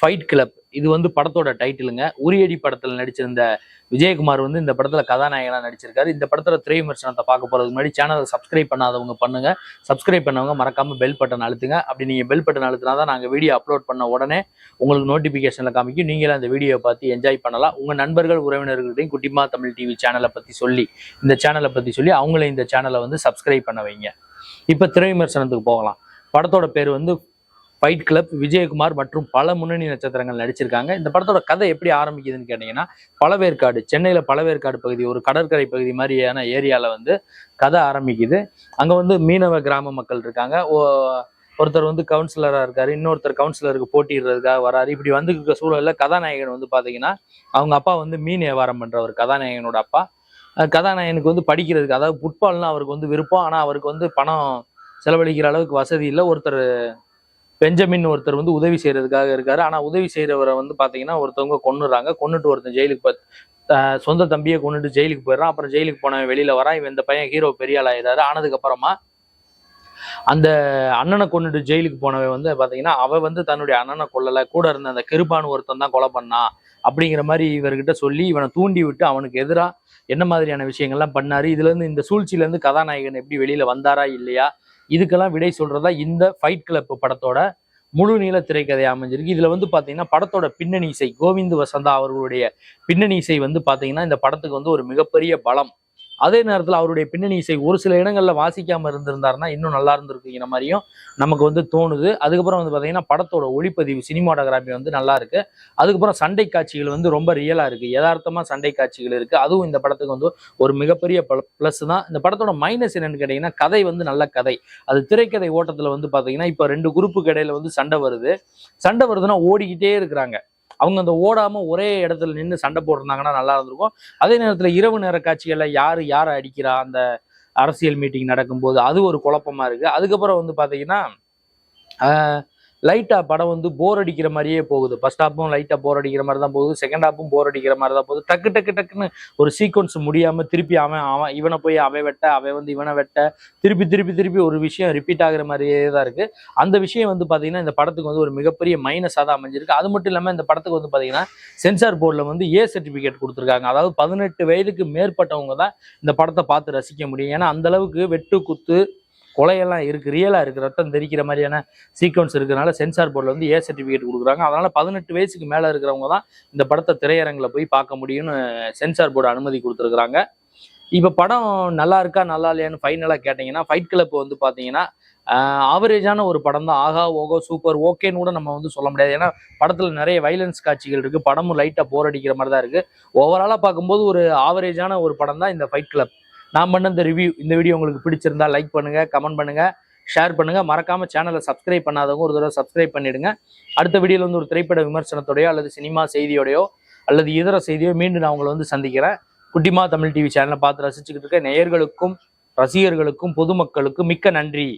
Fight club இது வந்து படத்தோட டைட்டிலுங்க. உரியடி படத்தில் நடிச்சிருந்த விஜயகுமார் வந்து இந்த படத்தில் கதாநாயகனாக நடிச்சிருக்காரு. இந்த படத்தில் திரை விமர்சனத்தை பார்க்க போகிறதுக்கு முன்னாடி சேனலை சப்ஸ்கிரைப் பண்ணாதவங்க பண்ணுங்க. சப்ஸ்கிரைப் பண்ணவங்க மறக்காம பெல் பட்டன் அழுத்துங்க. அப்படி நீங்கள் பெல் பட்டன் அழுத்தினா தான் நாங்கள் வீடியோ அப்லோட் பண்ண உடனே உங்களுக்கு நோட்டிஃபிகேஷனில் காமிக்கும். நீங்களும் அந்த வீடியோ பார்த்து என்ஜாய் பண்ணலாம். உங்கள் நண்பர்கள் உறவினர்கள்ட்டையும் குட்டிமா தமிழ் டிவி சேனலை பற்றி சொல்லி இந்த சேனலை பற்றி சொல்லி அவங்களே இந்த சேனலை வந்து சப்ஸ்கிரைப் பண்ண வைங்க. இப்போ திரை விமர்சனத்துக்கு போகலாம். படத்தோட பேர் வந்து ஃபைட் கிளப் விஜயகுமார் மற்றும் பல முன்னணி நட்சத்திரங்கள் நடிச்சிருக்காங்க. இந்த படத்தோட கதை எப்படி ஆரம்பிக்குதுன்னு கேட்டீங்கன்னா பழவேற்காடு சென்னையில் பழவேற்காடு பகுதி ஒரு கடற்கரை பகுதி மாதிரியான ஏரியாவில் வந்து கதை ஆரம்பிக்குது. அங்கே வந்து மீனவ கிராம மக்கள் இருக்காங்க. ஓ- ஒருத்தர் வந்து கவுன்சிலராக இருக்காரு இன்னொருத்தர் கவுன்சிலருக்கு போட்டிடுறதுக்காக வராரு. இப்படி வந்து இருக்க கதாநாயகன் வந்து பார்த்தீங்கன்னா அவங்க அப்பா வந்து மீன் வியாபாரம் பண்ணுறவர் கதாநாயகனோட அப்பா. கதாநாயகனுக்கு வந்து படிக்கிறதுக்கு அதாவது ஃபுட்பால்னா அவருக்கு வந்து விருப்பம் ஆனால் அவருக்கு வந்து பணம் செலவழிக்கிற அளவுக்கு வசதி இல்லை. ஒருத்தர் பெஞ்சமின் ஒருத்தர் வந்து உதவி செய்யறதுக்காக இருக்காரு. ஆனா உதவி செய்யறவரை வந்து பாத்தீங்கன்னா ஒருத்தவங்க கொன்னுறாங்க. கொண்டுட்டு ஒருத்தன் ஜெயிலுக்கு போ- சொந்த தம்பியை கொண்டுட்டு ஜெயிலுக்கு போயிடுறான். அப்புறம் ஜெயிலுக்கு போனவன் வெளியில வரான். இவன் இந்த பையன் ஹீரோ பெரிய ஆள் ஆயிடுறாரு. ஆனதுக்கு அப்புறமா அந்த அண்ணனை கொண்டுட்டு ஜெயிலுக்கு போனவன் வந்து பாத்தீங்கன்னா அவ வந்து தன்னுடைய அண்ணனை கொல்லலை. கூட இருந்த அந்த கிருபான் ஒருத்தன் தான் கொலை பண்ணான் அப்படிங்கிற மாதிரி இவர்கிட்ட சொல்லி இவனை தூண்டி விட்டு அவனுக்கு எதிராக என்ன மாதிரியான விஷயங்கள்லாம் பண்ணாரு. இதுலேருந்து இந்த சூழ்ச்சியிலேருந்து கதாநாயகன் எப்படி வெளியில் வந்தாரா இல்லையா? இதுக்கெல்லாம் விடை சொல்றதா இந்த ஃபைட் கிளப் படத்தோட முழு நீள திரைக்கதை அமைஞ்சிருக்கு. இதுல வந்து பாத்தீங்கன்னா படத்தோட பின்னணி இசை கோவிந்த் வசந்தா அவர்களுடைய பின்னணி இசை வந்து பாத்தீங்கன்னா இந்த படத்துக்கு வந்து ஒரு மிகப்பெரிய பலம். அதே நேரத்தில் அவருடைய பின்னணி இசை ஒரு சில இடங்களில் வாசிக்காமல் இருந்திருந்தாருன்னா இன்னும் நல்லா இருந்திருக்குங்கிற மாதிரியும் நமக்கு வந்து தோணுது. அதுக்கப்புறம் வந்து பார்த்தீங்கன்னா படத்தோட ஒளிப்பதிவு சினிமாட்டோகிராஃபி வந்து நல்லா இருக்கு. அதுக்கப்புறம் சண்டை காட்சிகள் வந்து ரொம்ப ரியலாக இருக்கு. யதார்த்தமாக சண்டை காட்சிகள் இருக்கு. அதுவும் இந்த படத்துக்கு வந்து ஒரு மிகப்பெரிய ப்ளஸ் தான். இந்த படத்தோட மைனஸ் என்னன்னு கேட்டீங்கன்னா கதை வந்து நல்ல கதை. அது திரைக்கதை ஓட்டத்தில் வந்து பார்த்தீங்கன்னா இப்போ ரெண்டு குரூப்புக்கு இடையில வந்து சண்டை வருது. சண்டை வருதுன்னா ஓடிக்கிட்டே இருக்கிறாங்க. அவங்க அந்த ஓடாம ஒரே இடத்துல நின்று சண்டை போட்டிருந்தாங்கன்னா நல்லா இருந்திருக்கும். அதே நேரத்துல இரவு நேர காட்சிகள்ல யாரு யாரை அடிக்கிறா? அந்த அரசியல் மீட்டிங் நடக்கும்போது அது ஒரு குழப்பமா இருக்கு. அதுக்கப்புறம் வந்து பாத்தீங்கன்னா லைட்டாக படம் வந்து போர் அடிக்கிற மாதிரியே போகுது. ஃபர்ஸ்ட் ஹாப்பும் லைட்டாக போர் அடிக்கிற மாதிரி தான் போகுது. செகண்ட் ஹாப்பும் போர் அடிக்கிற மாதிரி தான் போகுது. டக்கு டக்கு டக்குன்னு ஒரு சீக்வன்ஸ் முடியாமல் திருப்பி அவன் அவன் இவனை போய் அவன் வெட்ட அவன் வந்து இவனை வெட்ட திருப்பி திருப்பி திருப்பி ஒரு விஷயம் ரிப்பீட் ஆகுற மாதிரியே தான் இருக்குது அந்த விஷயம் வந்து பார்த்தீங்கன்னா இந்த படத்துக்கு வந்து ஒரு மிகப்பெரிய மைனஸாக தான் அமைஞ்சிருக்கு. அது மட்டும் இல்லாமல் இந்த படத்துக்கு வந்து பார்த்தீங்கன்னா சென்சார் போர்டில் வந்து ஏ சர்டிஃபிகேட் கொடுத்துருக்காங்க. அதாவது பதினெட்டு வயதுக்கு மேற்பட்டவங்க தான் இந்த படத்தை பார்த்து ரசிக்க முடியும். ஏன்னா அந்த அளவுக்கு வெட்டு குத்து கொலையெல்லாம் இருக்கு ரியலாக இருக்கு. ரத்தம் தெரிக்கிற மாதிரியான சீக்வன்ஸ் இருக்கிறனால சென்சார் போர்டில் வந்து ஏ சர்டிஃபிகேட் கொடுக்குறாங்க. அதனால் பதினெட்டு வயசுக்கு மேலே இருக்கிறவங்க தான் இந்த படத்தை திரையரங்கில் போய் பார்க்க முடியும்னு சென்சார் போர்டு அனுமதி கொடுத்துருக்குறாங்க. இப்போ படம் நல்லா இருக்கா நல்லா இல்லையான்னு ஃபைனலாக கேட்டிங்கன்னா ஃபைட் கிளப் வந்து பார்த்தீங்கன்னா ஆவரேஜான ஒரு படம் தான். ஆகா ஓகோ சூப்பர் ஓகேன்னு கூட நம்ம வந்து சொல்ல முடியாது. ஏன்னா படத்தில் நிறைய வைலன்ஸ் காட்சிகள் இருக்குது படமும் லைட்டாக போர் அடிக்கிற மாதிரி தான் இருக்குது ஓவராலாக பார்க்கும்போது ஒரு ஆவரேஜான ஒரு படம் தான் இந்த ஃபைட் கிளப் நான் பண்ண இந்த ரிவ்யூ இந்த வீடியோ உங்களுக்கு பிடிச்சிருந்தா லைக் பண்ணுங்க கமெண்ட் பண்ணுங்க ஷேர் பண்ணுங்க. மறக்காம சேனலை சப்ஸ்கிரைப் பண்ணாதவங்க ஒரு தடவை சப்ஸ்கிரைப் பண்ணிடுங்க. அடுத்த வீடியோல வந்து ஒரு திரைப்பட விமர்சனத்தோடையோ அல்லது சினிமா செய்தியோடையோ அல்லது இதர செய்தியோ மீண்டும் நான் உங்களை வந்து சந்திக்கிறேன். குட்டிமா தமிழ் டிவி சேனலை பார்த்து ரசிச்சுக்கிட்டு இருக்க நேயர்களுக்கும் ரசிகர்களுக்கும் பொதுமக்களுக்கும் மிக்க நன்றி.